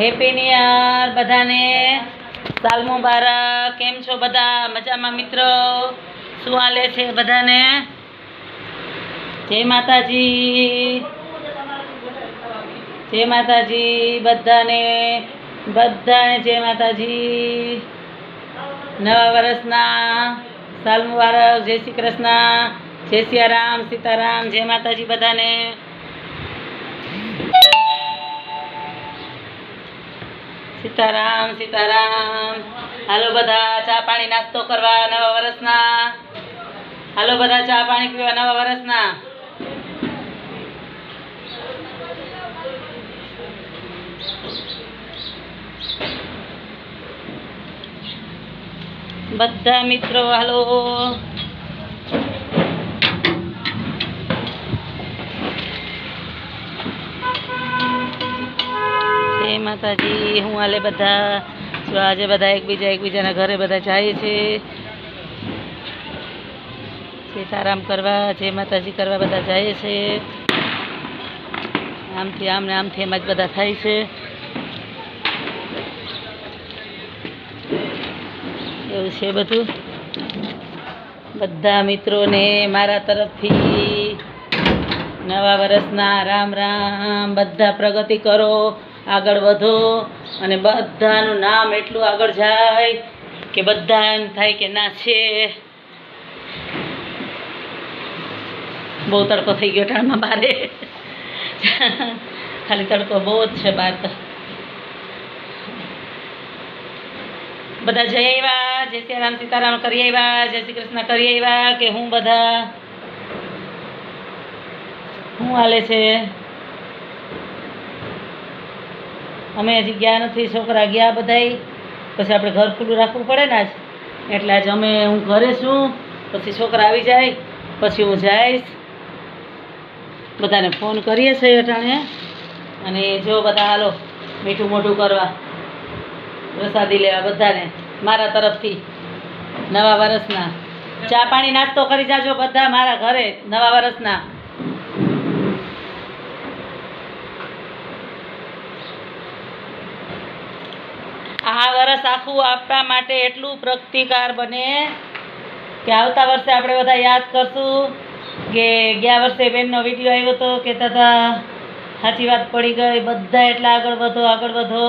Happy near બધાને. સાલ મુબારક. કેમ છો બધા? મજામાં મિત્રો? શું હાલે છે બધાને? જય માતાજી. જય માતાજી બધાને. બધાને જય માતાજી. નવા વર્ષના સાલ મુબારક. જય શ્રી કૃષ્ણ. જય સિયારામ, સીતારામ. જય માતાજી બધાને. સીતારામ સીતારામ. હાલો બધા, ચા પાણી નાસ્તો કરવા નવા વર્ષના. હાલો બધા, ચા પાણી પીવા નવા વર્ષના. બધા મિત્રો, હાલો. માતાજી. હું હાલે બધા. જો આજે બધા એકબીજા એકબીજાના ઘરે બધા જાય છે. સીતારામ કરવા, જય માતાજી કરવા બધા જાય છે. આમથી આમ આમથી એમ જ બધા થાય છે. એવું છે બધું? બધા મિત્રોને મારા તરફથી નવા વર્ષના રામ રામ. બધા પ્રગતિ કરો. આગળ વધો અને બધાનું નામ એટલું આગળ જાય કે બધા એમ થાય કે ના છે. બહુ તડકો થઈ ગયો ટાણમાં બારે. ખાલી તડકો બહુ જ છે બાર તો. બધા જઈ આવ્યા જય શ્રી રામ સીતારામ કરી આવ્યા જય શ્રી કૃષ્ણ કરી આવ્યા કે હું બધા, હું હાલે છે? અમે હજી ગયા નથી, છોકરા ગયા બધાય. પછી આપણે ઘર ખુલ્લું રાખવું પડે ને આજ. એટલે આજ અમે હું ઘરે છું, પછી છોકરા આવી જાય, પછી હું જઈશ. બધાને ફોન કરીએ છીએ અટાણે. અને જો બધા હાલો, મીઠું મોઢું કરવા. પ્રસાદી લેવા બધાને, મારા તરફથી. નવા વર્ષના ચા પાણી નાસ્તો કરી જાજો બધા મારા ઘરે, નવા વર્ષના આ વર્ષ આખું આપણા માટે એટલું પ્રગતિકાર બને કે આવતા વર્ષે આપણે બધા યાદ કરશું કે ગયા વર્ષે બેનનો વીડિયો આવ્યો હતો કે તથા સાચી વાત પડી ગઈ, બધા એટલા આગળ વધો આગળ વધો.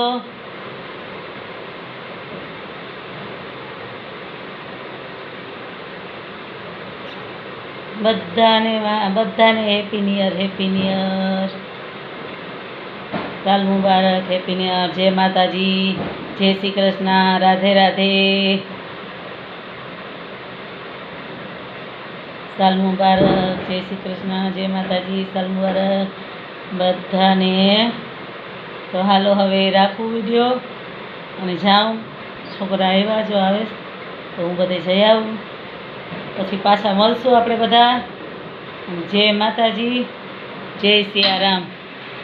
બધાને બધાને happy new year happy new year સાલ મુબારક હેપી નિયર જય માતાજી. જય શ્રી કૃષ્ણ, રાધે રાધે. સાલ મુબારક, જય શ્રી કૃષ્ણ, જય માતાજી, સાલ મુબારક બધાને. તો હાલો હવે રાખું વીડિયો અને જાઉં. છોકરા આવ્યા જો આવે, તો હું બધે જઈ આવું. પછી પાછા મળશું આપણે બધા. જય માતાજી, જય સિયારામ.